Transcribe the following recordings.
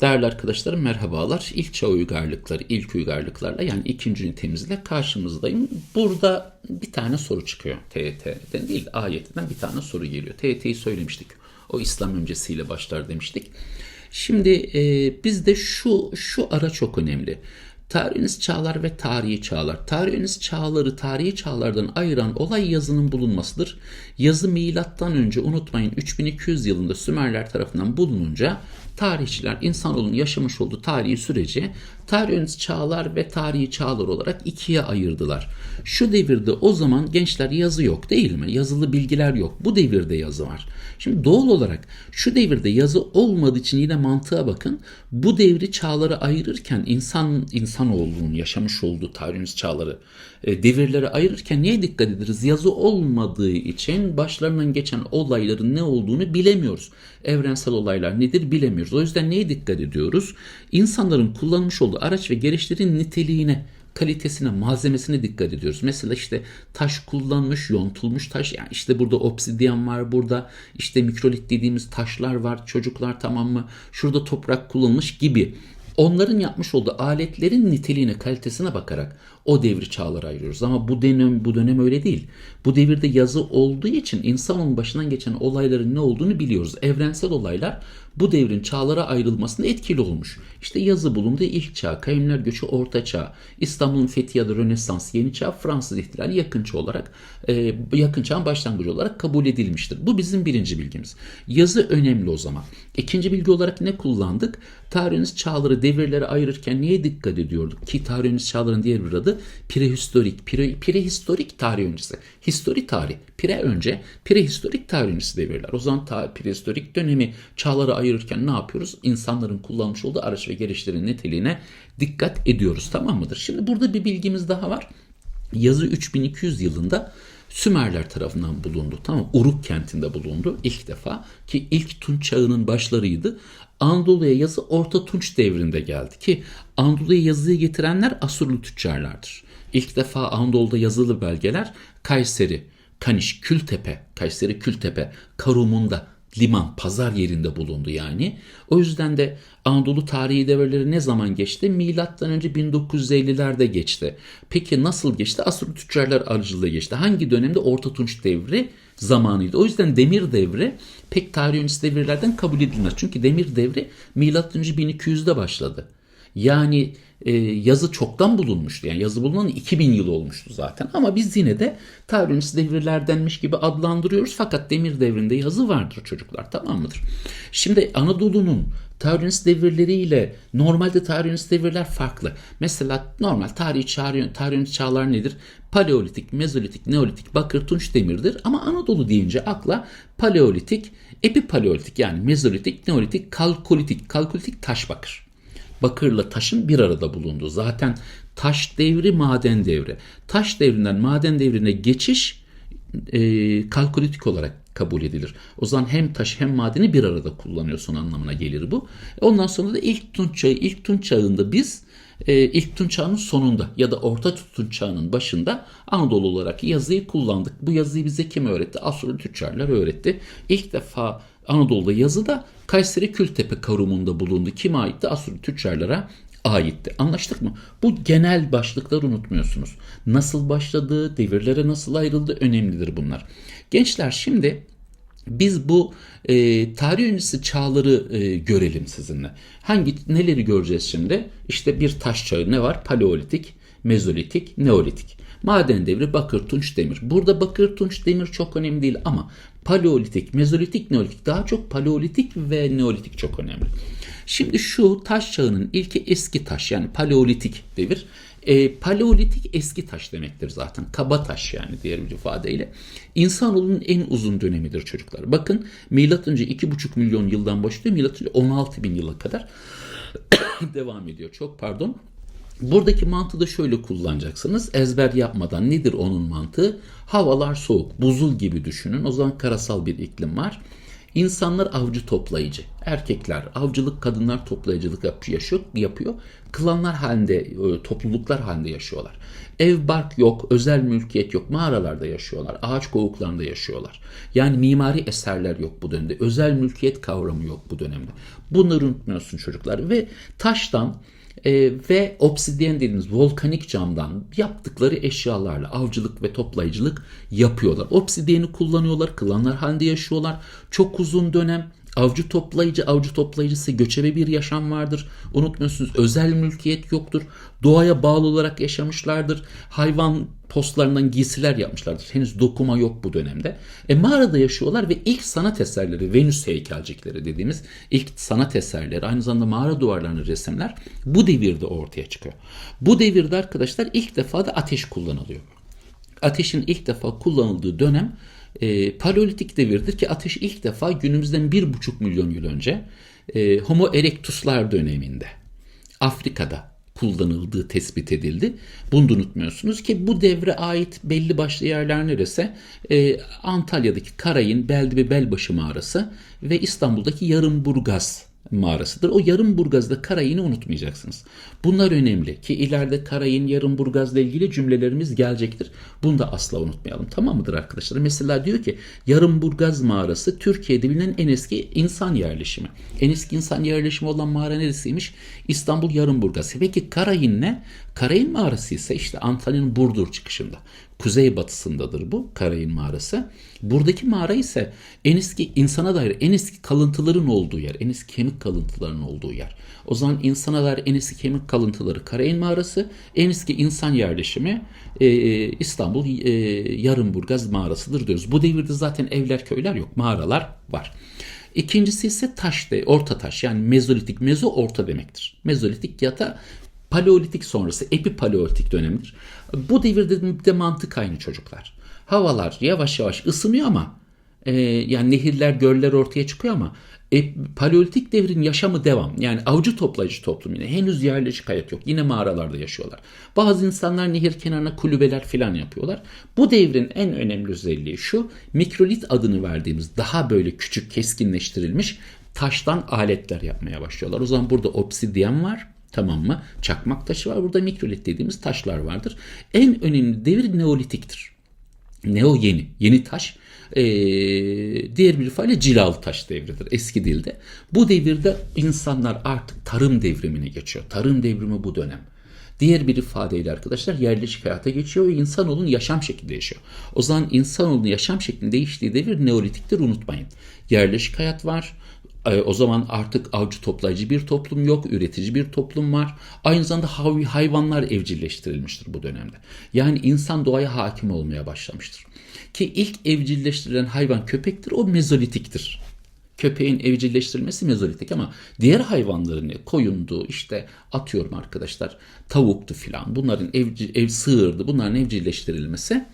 Değerli arkadaşlarım merhabalar. İlk çağ uygarlıkları, ilk uygarlıklarla yani ikinci ünitemizle karşımızdayım. Burada bir tane soru çıkıyor. TYT'den değil AYT'den bir tane soru geliyor. TYT'yi söylemiştik. O İslam öncesiyle başlar demiştik. Şimdi e, bizde şu şu ara çok önemli. Tarihiniz çağlar ve tarihi çağlar. Tarihiniz çağları tarihi çağlardan ayıran olay yazının bulunmasıdır. Yazı milattan önce unutmayın 3200 yılında Sümerler tarafından bulununca tarihçiler insanoğlunun yaşamış olduğu tarihi süreci tarihiniz çağlar ve tarihi çağlar olarak ikiye ayırdılar. Şu devirde o zaman gençler yazı yok değil mi? Yazılı bilgiler yok. Bu devirde yazı var. Şimdi doğal olarak şu devirde yazı olmadığı için yine mantığa bakın. Bu devri çağlara ayırırken insan insanoğlunun yaşamış olduğu tarihimiz çağları e, devirlere ayırırken niye dikkat ederiz? Yazı olmadığı için başlarından geçen olayların ne olduğunu bilemiyoruz. Evrensel olaylar nedir bilemiyoruz. O yüzden neye dikkat ediyoruz? İnsanların kullanmış olduğu araç ve gereçlerin niteliğine kalitesine, malzemesine dikkat ediyoruz. Mesela işte taş kullanmış, yontulmuş taş. Yani işte burada obsidyen var, burada işte mikrolit dediğimiz taşlar var. Çocuklar tamam mı? Şurada toprak kullanılmış gibi. Onların yapmış olduğu aletlerin niteliğine, kalitesine bakarak o devri çağlara ayırıyoruz. Ama bu dönem bu dönem öyle değil. Bu devirde yazı olduğu için insanın başından geçen olayların ne olduğunu biliyoruz. Evrensel olaylar bu devrin çağlara ayrılmasında etkili olmuş. İşte yazı bulundu ilk çağ, kavimler göçü orta çağ, İstanbul'un fethi ya da Rönesans yeni çağ, Fransız ihtilali yakın çağ olarak e, yakın çağın başlangıcı olarak kabul edilmiştir. Bu bizim birinci bilgimiz. Yazı önemli o zaman. İkinci bilgi olarak ne kullandık? Tarihiniz çağları devirlere ayırırken niye dikkat ediyorduk? Ki tarihiniz çağların diğer bir adı prehistorik. Pre, prehistorik tarih öncesi. Histori tarih. Pre önce prehistorik tarih öncesi devirler. O zaman ta, prehistorik dönemi çağlara ayırırken ne yapıyoruz? İnsanların kullanmış olduğu araç ve gereçlerin niteliğine dikkat ediyoruz. Tamam mıdır? Şimdi burada bir bilgimiz daha var. Yazı 3200 yılında Sümerler tarafından bulundu. Tamam Uruk kentinde bulundu ilk defa ki ilk Tunç çağının başlarıydı. Anadolu'ya yazı Orta Tunç devrinde geldi ki Anadolu'ya yazıyı getirenler Asurlu tüccarlardır. İlk defa Anadolu'da yazılı belgeler Kayseri, Kaniş, Kültepe, Kayseri Kültepe, Karumunda, liman, pazar yerinde bulundu yani. O yüzden de Anadolu tarihi devreleri ne zaman geçti? Milattan önce 1950'lerde geçti. Peki nasıl geçti? Asur tüccarlar aracılığı geçti. Hangi dönemde? Orta Tunç devri zamanıydı. O yüzden demir devri pek tarih öncesi devirlerden kabul edilmez. Çünkü demir devri milattan önce 1200'de başladı. Yani e, yazı çoktan bulunmuştu. Yani yazı bulunan 2000 yıl olmuştu zaten. Ama biz yine de tarih öncesi devirlerdenmiş gibi adlandırıyoruz. Fakat demir devrinde yazı vardır çocuklar tamam mıdır? Şimdi Anadolu'nun tarih öncesi devirleriyle normalde tarih öncesi devirler farklı. Mesela normal tarih, tarih öncesi çağlar nedir? Paleolitik, Mezolitik, Neolitik, Bakır, Tunç demirdir. Ama Anadolu deyince akla Paleolitik, Epipaleolitik yani Mezolitik, Neolitik, Kalkolitik, Kalkolitik taş bakır bakırla taşın bir arada bulunduğu. Zaten taş devri maden devri. Taş devrinden maden devrine geçiş e, kalkolitik olarak kabul edilir. O zaman hem taş hem madeni bir arada kullanıyorsun anlamına gelir bu. Ondan sonra da ilk Tunç çağı, ilk Tunç çağında biz e, ilk Tunç çağının sonunda ya da Orta Tunç çağının başında Anadolu olarak yazıyı kullandık. Bu yazıyı bize kim öğretti? Asurlu tüccarlar öğretti. İlk defa Anadolu'da yazı da Kayseri Kültepe karumunda bulundu. Kime aitti? Asurlu tüccarlara aitti. Anlaştık mı? Bu genel başlıkları unutmuyorsunuz. Nasıl başladı, devirlere nasıl ayrıldı önemlidir bunlar. Gençler şimdi biz bu e, tarih öncesi çağları e, görelim sizinle. Hangi neleri göreceğiz şimdi? İşte bir taş çağı ne var? Paleolitik, Mezolitik, Neolitik. Maden devri, bakır, tunç, demir. Burada bakır, tunç, demir çok önemli değil ama paleolitik, mezolitik, neolitik daha çok paleolitik ve neolitik çok önemli. Şimdi şu taş çağının ilki eski taş yani paleolitik devir. E, paleolitik eski taş demektir zaten. Kaba taş yani diğer bir ifadeyle. İnsanoğlunun en uzun dönemidir çocuklar. Bakın milattan önce 2,5 milyon yıldan başlıyor. Milattan önce 16 bin yıla kadar devam ediyor. Çok pardon. Buradaki mantığı da şöyle kullanacaksınız. Ezber yapmadan nedir onun mantığı? Havalar soğuk, buzul gibi düşünün. O zaman karasal bir iklim var. İnsanlar avcı toplayıcı. Erkekler avcılık, kadınlar toplayıcılık yap- yaşıyor, yapıyor. Klanlar halinde, e, topluluklar halinde yaşıyorlar. Ev bark yok, özel mülkiyet yok. Mağaralarda yaşıyorlar. Ağaç kovuklarında yaşıyorlar. Yani mimari eserler yok bu dönemde. Özel mülkiyet kavramı yok bu dönemde. Bunları unutmuyorsun çocuklar. Ve taştan e, ve obsidyen dediğimiz volkanik camdan yaptıkları eşyalarla avcılık ve toplayıcılık yapıyorlar. Obsidyeni kullanıyorlar, klanlar halinde yaşıyorlar. Çok uzun dönem avcı toplayıcı, avcı toplayıcısı göçebe bir yaşam vardır. Unutmuyorsunuz özel mülkiyet yoktur. Doğaya bağlı olarak yaşamışlardır. Hayvan postlarından giysiler yapmışlardır. Henüz dokuma yok bu dönemde. E mağarada yaşıyorlar ve ilk sanat eserleri, Venüs heykelcikleri dediğimiz ilk sanat eserleri, aynı zamanda mağara duvarlarının resimler bu devirde ortaya çıkıyor. Bu devirde arkadaşlar ilk defa da ateş kullanılıyor. Ateşin ilk defa kullanıldığı dönem e, paleolitik devirdir ki ateş ilk defa günümüzden bir buçuk milyon yıl önce e, Homo erectuslar döneminde Afrika'da kullanıldığı tespit edildi. Bunu da unutmuyorsunuz ki bu devre ait belli başlı yerler neresi? E, Antalya'daki Karayın Beldi ve Belbaşı mağarası ve İstanbul'daki Yarımburgaz mağarasıdır. O Yarımburgaz'da Karayin'i unutmayacaksınız. Bunlar önemli ki ileride Karayın, Yarımburgaz'la ilgili cümlelerimiz gelecektir. Bunu da asla unutmayalım. Tamam mıdır arkadaşlar? Mesela diyor ki Yarımburgaz mağarası Türkiye'de bilinen en eski insan yerleşimi. En eski insan yerleşimi olan mağara neresiymiş? İstanbul Yarımburgaz. Peki Karayın ne? Karayın mağarası ise işte Antalya'nın Burdur çıkışında. Kuzeybatısındadır bu Karayın mağarası. Buradaki mağara ise en eski insana dair en eski kalıntıların olduğu yer. En eski kemik kalıntılarının olduğu yer. O zaman insana dair en eski kemik kalıntıları Karayın mağarası. En eski insan yerleşimi e, İstanbul e, Yarımburgaz mağarasıdır diyoruz. Bu devirde zaten evler köyler yok. Mağaralar var. İkincisi ise taş de, orta taş yani mezolitik. Mezo orta demektir. Mezolitik ya da paleolitik sonrası epipaleolitik dönemidir. Bu devirde de mantık aynı çocuklar. Havalar yavaş yavaş ısınıyor ama e, yani nehirler, göller ortaya çıkıyor ama e, paleolitik devrin yaşamı devam. Yani avcı toplayıcı toplum yine. Henüz yerleşik hayat yok. Yine mağaralarda yaşıyorlar. Bazı insanlar nehir kenarına kulübeler falan yapıyorlar. Bu devrin en önemli özelliği şu. Mikrolit adını verdiğimiz daha böyle küçük keskinleştirilmiş taştan aletler yapmaya başlıyorlar. O zaman burada obsidyen var. Tamam mı? Çakmak taşı var. Burada mikrolit dediğimiz taşlar vardır. En önemli devir neolitiktir. Neo yeni. Yeni taş. Ee, diğer bir ifadeyle cilalı taş devridir eski dilde. Bu devirde insanlar artık tarım devrimine geçiyor. Tarım devrimi bu dönem. Diğer bir ifadeyle arkadaşlar yerleşik hayata geçiyor ve insanoğlunun yaşam şekli değişiyor. O zaman insanoğlunun yaşam şeklinin değiştiği devir neolitiktir unutmayın. Yerleşik hayat var. E, o zaman artık avcı toplayıcı bir toplum yok, üretici bir toplum var. Aynı zamanda hayvanlar evcilleştirilmiştir bu dönemde. Yani insan doğaya hakim olmaya başlamıştır. Ki ilk evcilleştirilen hayvan köpektir, o mezolitiktir. Köpeğin evcilleştirilmesi mezolitik ama diğer hayvanların? Koyundu, işte atıyorum arkadaşlar tavuktu filan. Bunların evci, ev sığırdı. Bunların evcilleştirilmesi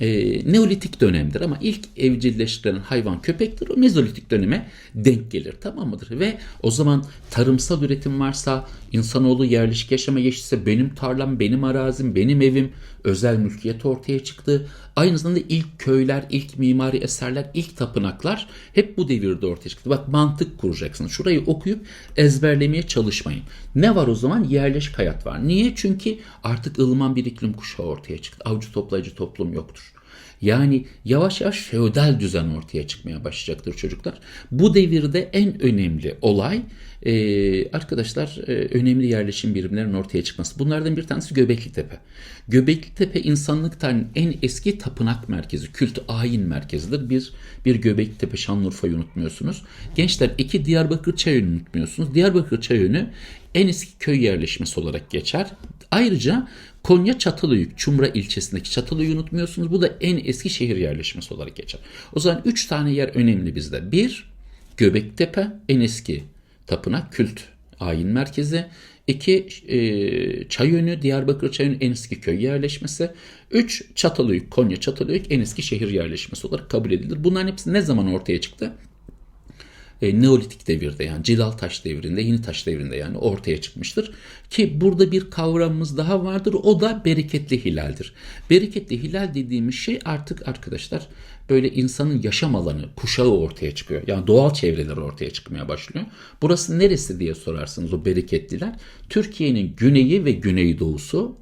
e, Neolitik dönemdir ama ilk evcilleştirilen hayvan köpektir. O Mezolitik döneme denk gelir tamam mıdır? Ve o zaman tarımsal üretim varsa, insanoğlu yerleşik yaşama geçtiyse benim tarlam, benim arazim, benim evim, özel mülkiyet ortaya çıktı. Aynı zamanda ilk köyler, ilk mimari eserler, ilk tapınaklar hep bu devirde ortaya çıktı. Bak mantık kuracaksınız. Şurayı okuyup ezberlemeye çalışmayın. Ne var o zaman? Yerleşik hayat var. Niye? Çünkü artık ılıman bir iklim kuşağı ortaya çıktı. Avcı toplayıcı toplum yoktur. Yani yavaş yavaş feodal düzen ortaya çıkmaya başlayacaktır çocuklar. Bu devirde en önemli olay e, arkadaşlar e, önemli yerleşim birimlerinin ortaya çıkması. Bunlardan bir tanesi Göbekli Tepe. Göbekli Tepe insanlık tarihinin en eski tapınak merkezi, kült ayin merkezidir. Bir, bir Göbekli Tepe Şanlıurfa'yı unutmuyorsunuz. Gençler iki Diyarbakır Çayönü unutmuyorsunuz. Diyarbakır Çayönü en eski köy yerleşmesi olarak geçer. Ayrıca Konya Çatalhöyük, Çumra ilçesindeki Çatalhöyük'ü unutmuyorsunuz. Bu da en eski şehir yerleşmesi olarak geçer. O zaman üç tane yer önemli bizde. Bir, Göbektepe en eski tapınak, kült ayin merkezi. İki, e, Çayönü, Diyarbakır Çayönü en eski köy yerleşmesi. Üç, Çatalhöyük, Konya Çatalhöyük en eski şehir yerleşmesi olarak kabul edilir. Bunların hepsi ne zaman ortaya çıktı? E, Neolitik devirde yani Cilal Taş devrinde, Yeni Taş devrinde yani ortaya çıkmıştır. Ki burada bir kavramımız daha vardır. O da bereketli hilaldir. Bereketli hilal dediğimiz şey artık arkadaşlar böyle insanın yaşam alanı, kuşağı ortaya çıkıyor. Yani doğal çevreler ortaya çıkmaya başlıyor. Burası neresi diye sorarsınız o bereketliler. Türkiye'nin güneyi ve güneydoğusu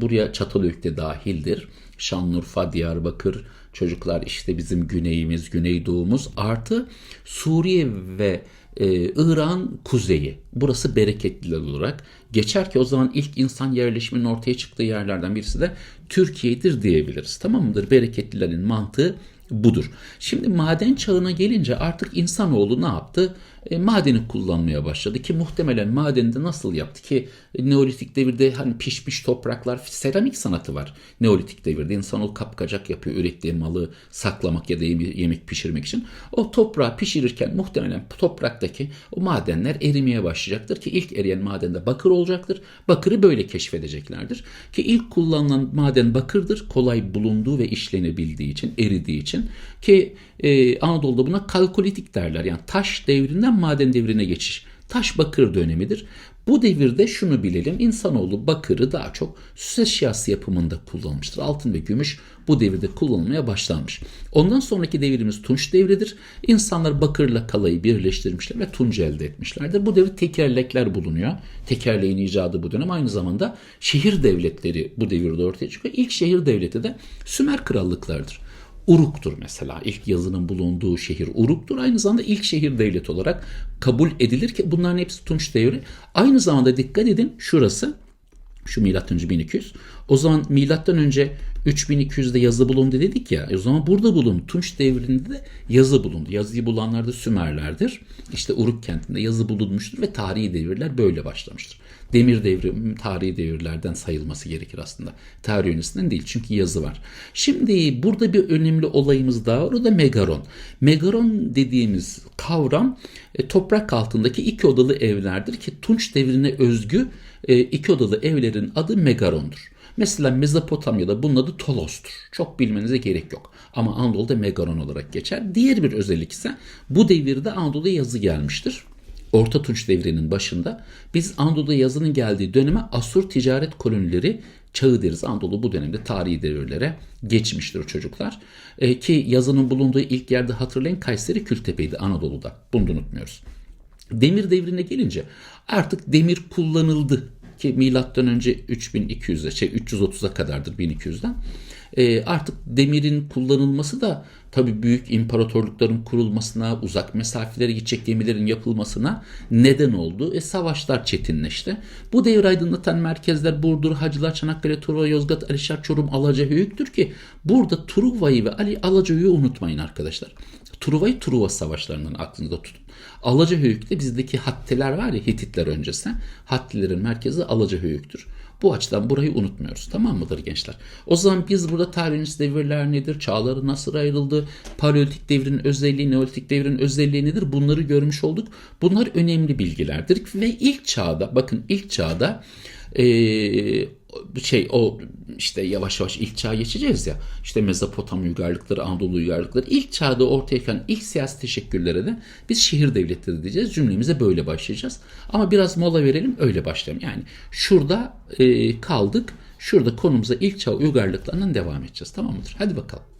buraya Çatalhöyük de dahildir. Şanlıurfa, Diyarbakır, çocuklar işte bizim güneyimiz, güneydoğumuz artı Suriye ve e, İran kuzeyi. Burası bereketliler olarak geçer ki o zaman ilk insan yerleşiminin ortaya çıktığı yerlerden birisi de Türkiye'dir diyebiliriz. Tamam mıdır? Bereketlilerin mantığı budur. Şimdi maden çağına gelince artık insanoğlu ne yaptı? E, madeni kullanmaya başladı ki muhtemelen madeni de nasıl yaptı ki Neolitik devirde hani pişmiş topraklar seramik sanatı var. Neolitik devirde insanoğlu kapkacak yapıyor ürettiği malı saklamak ya da yemek pişirmek için. O toprağı pişirirken muhtemelen topraktaki o madenler erimeye başlayacaktır ki ilk eriyen madende bakır olacaktır. Bakırı böyle keşfedeceklerdir. Ki ilk kullanılan maden bakırdır. Kolay bulunduğu ve işlenebildiği için, eridiği için ki e, Anadolu'da buna kalkolitik derler. Yani taş devrinden maden devrine geçiş. Taş bakır dönemidir. Bu devirde şunu bilelim. İnsanoğlu bakırı daha çok süs eşyası yapımında kullanmıştır. Altın ve gümüş bu devirde kullanılmaya başlanmış. Ondan sonraki devrimiz tunç devridir. İnsanlar bakırla kalayı birleştirmişler ve tunç elde etmişlerdir. Bu devir tekerlekler bulunuyor. Tekerleğin icadı bu dönem. Aynı zamanda şehir devletleri bu devirde ortaya çıkıyor. İlk şehir devleti de Sümer krallıklardır. Uruk'tur mesela. İlk yazının bulunduğu şehir Uruk'tur. Aynı zamanda ilk şehir devlet olarak kabul edilir ki bunların hepsi Tunç devri. Aynı zamanda dikkat edin şurası şu milattan önce 1200. O zaman milattan önce 3200'de yazı bulundu dedik ya. E o zaman burada bulundu. Tunç devrinde de yazı bulundu. Yazıyı bulanlar da Sümerlerdir. İşte Uruk kentinde yazı bulunmuştur ve tarihi devirler böyle başlamıştır. Demir devri tarihi devirlerden sayılması gerekir aslında. Tarih öncesinden değil çünkü yazı var. Şimdi burada bir önemli olayımız daha var o da megaron. Megaron dediğimiz kavram e, toprak altındaki iki odalı evlerdir ki Tunç devrine özgü e, iki odalı evlerin adı megarondur. Mesela Mezopotamya'da bunun adı Tolos'tur. Çok bilmenize gerek yok. Ama Anadolu'da Megaron olarak geçer. Diğer bir özellik ise bu devirde Anadolu'ya yazı gelmiştir. Orta Tunç devrinin başında biz Anadolu'da yazının geldiği döneme Asur ticaret kolonileri çağı deriz. Anadolu bu dönemde tarihi devirlere geçmiştir çocuklar. E, ki yazının bulunduğu ilk yerde hatırlayın Kayseri Kültepe'ydi Anadolu'da. Bunu da unutmuyoruz. Demir devrine gelince artık demir kullanıldı ki milattan önce 3200'e şey 330'a kadardır 1200'den. E, artık demirin kullanılması da tabi büyük imparatorlukların kurulmasına, uzak mesafelere gidecek gemilerin yapılmasına neden oldu. E, savaşlar çetinleşti. Bu devir aydınlatan merkezler Burdur, Hacılar, Çanakkale, Truva, Yozgat, Alişar, Çorum, Alaca, Höyük'tür ki burada Truva'yı ve Ali Alaca'yı unutmayın arkadaşlar. Truva'yı Truva savaşlarından aklınızda tutun. Alacahöyük'te bizdeki Hattiler var ya Hititler öncesi. Hattilerin merkezi Alacahöyük'tür. Bu açıdan burayı unutmuyoruz. Tamam mıdır gençler? O zaman biz burada tarihimiz devirler nedir? Çağları nasıl ayrıldı? Paleolitik devrin özelliği, Neolitik devrin özelliği nedir? Bunları görmüş olduk. Bunlar önemli bilgilerdir. Ve ilk çağda, bakın ilk çağda ee, şey o işte yavaş yavaş ilk çağa geçeceğiz ya. İşte Mezopotamya uygarlıkları, Anadolu uygarlıkları ilk çağda ortaya çıkan ilk siyasi teşekkürlere de biz şehir devletleri diyeceğiz. Cümlemize böyle başlayacağız. Ama biraz mola verelim öyle başlayalım. Yani şurada e, kaldık. Şurada konumuza ilk çağ uygarlıklarından devam edeceğiz. Tamam mıdır? Hadi bakalım.